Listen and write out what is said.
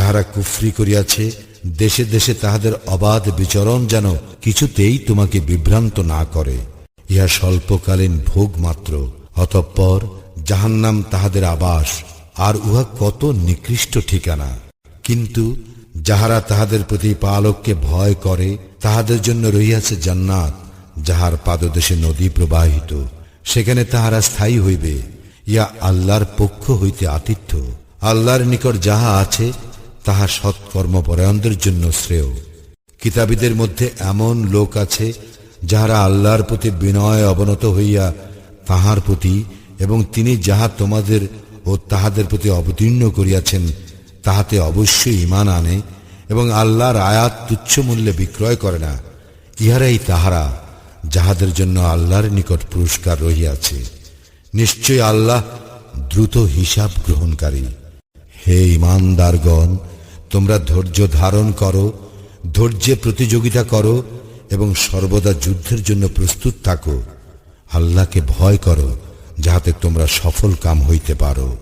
যাহারা কুফরি করিয়াছে, দেশে দেশে তাহাদের অবাধ বিচরণ যেন কিছুতেই তোমাকে বিভ্রান্ত না করে। ইহা স্বল্পকালীন ভোগ মাত্র, অতঃপর জাহান্নাম তাহাদের আবাস, আর উহা কত নিকৃষ্ট ঠিকানা। কিন্তু যাহারা তাহাদের প্রতি পালককে ভয় করে, তাহাদের জন্য রহিয়াছে জান্নাত, যাহার পাদদেশে নদী প্রবাহিত, সেখানে তাহারা স্থায়ী হইবে। ইয়া আল্লাহর পক্ষ হইতে আতিথ্য। আল্লাহর নিকট যাহা আছে তাহা সৎকর্মপরায়ণদের জন্য শ্রেয়। কিতাবীদের মধ্যে এমন লোক আছে, যাহারা আল্লাহর প্রতি বিনয় অবনত হইয়া তাহার প্রতি এবং তিনি যাহা তোমাদের ও তাহাদের প্রতি অবতীর্ণ করিয়াছেন, তাহাতে অবশ্যই ইমান আনে এবং আল্লাহর আয়াত তুচ্ছ মূল্যে বিক্রয় করে না। ইহারাই তাহারা, যাহাদের জন্য আল্লাহর নিকট পুরস্কার রহিয়াছে। নিশ্চয় আল্লাহ দ্রুত হিসাব গ্রহণকারী। হে ইমানদারগণ তোমরা ধৈর্য ধারণ করো, ধৈর্যে প্রতিযোগিতা করো এবং সর্বদা যুদ্ধের জন্য প্রস্তুত থাকো। আল্লাহকে ভয় করো, যাহাতে তোমরা সফল কাম হইতে পারো।